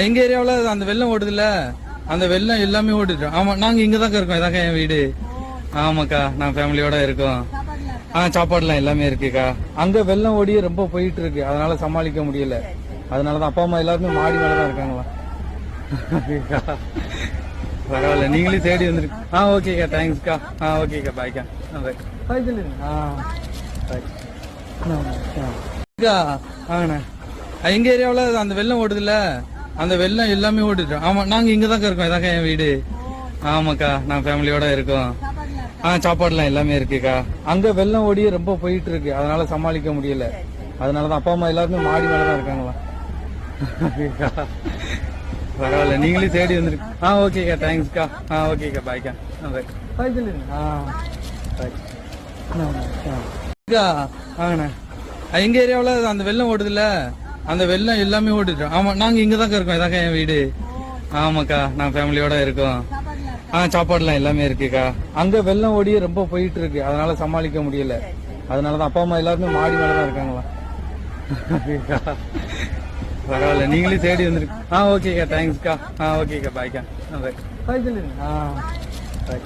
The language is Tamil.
எங்க ஏரியாவில் அந்த வெள்ளம் ஓடுதுல்ல? அந்த வெள்ளம் எல்லாமே ஓடிட்டு ஆமா நாங்க இங்க தான் இருக்கோம். இதாக்கா என் வீடு. ஆமாக்கா நான் ஃபேமிலியோட இருக்கோம். ஆ சாப்பாடுலாம் எல்லாமே இருக்குக்கா. அங்க வெள்ளம் ஓடி ரொம்ப போயிட்டு இருக்கு அதனால சமாளிக்க முடியல. அதனாலதான் அப்பா அம்மா எல்லாருமே மாடி மேல தான் இருக்காங்களா பரவாயில்ல. நீங்களே தேடி வந்துருக்கு ஆ ஓகேக்கா. தேங்க்ஸ்க்கா ஆ ஓகேக்கா. பாய்க்கா ஆ பாய் பாய் சொல்லுங்க ஆ. பாய் ஆ. எங்க ஏரியாவில் அந்த வெள்ளம் ஓடுதுல்ல? அந்த வெள்ளம் எல்லாமே ஓடிட்டு ஆமா நாங்க இங்க தான் இருக்கோம். இதாக்கா என் வீடு. ஆமாக்கா நான் ஃபேமிலியோட இருக்கோம். ஆ சாப்பாடுலாம் எல்லாமே இருக்குக்கா. அங்க வெள்ளம் ஓடி ரொம்ப போயிட்டு இருக்கு அதனால சமாளிக்க முடியல. அதனாலதான் அப்பா அம்மா எல்லாருமே மாடி மேல தான் இருக்காங்களா பரவாயில்ல. நீங்களே தேடி வந்துருக்கு ஆ ஓகேக்கா. தேங்க்ஸ்க்கா ஆ ஓகேக்கா. பாய்க்கா ஆ பாய் பாய் சொல்லுங்க. ஆ பாய் எங்க ஏரியாவில் அந்த வெள்ளம் ஓடுதுல்ல? அந்த வெள்ளம் எல்லாமே ஓடிட்டு ஆமா நாங்க இங்க தான் இருக்கோம். இதாக்கா என் வீடு. ஆமாக்கா நான் ஃபேமிலியோட இருக்கோம். ஆ சாப்பாடுலாம் எல்லாமே இருக்குக்கா. அங்க வெள்ளம் ஓடி ரொம்ப போயிட்டு இருக்கு அதனால சமாளிக்க முடியல. அதனாலதான் அப்பா அம்மா எல்லாருமே மாடி மேலதான் இருக்காங்களா? பரவாயில்ல. நீங்களே தேடி வந்துருக்கு ஆ ஓகேக்கா. தேங்க்ஸ்க்கா ஆ ஓகேக்கா. பாய்க்கா ஆ பாய் சொல்லுங்க ஆ பாய்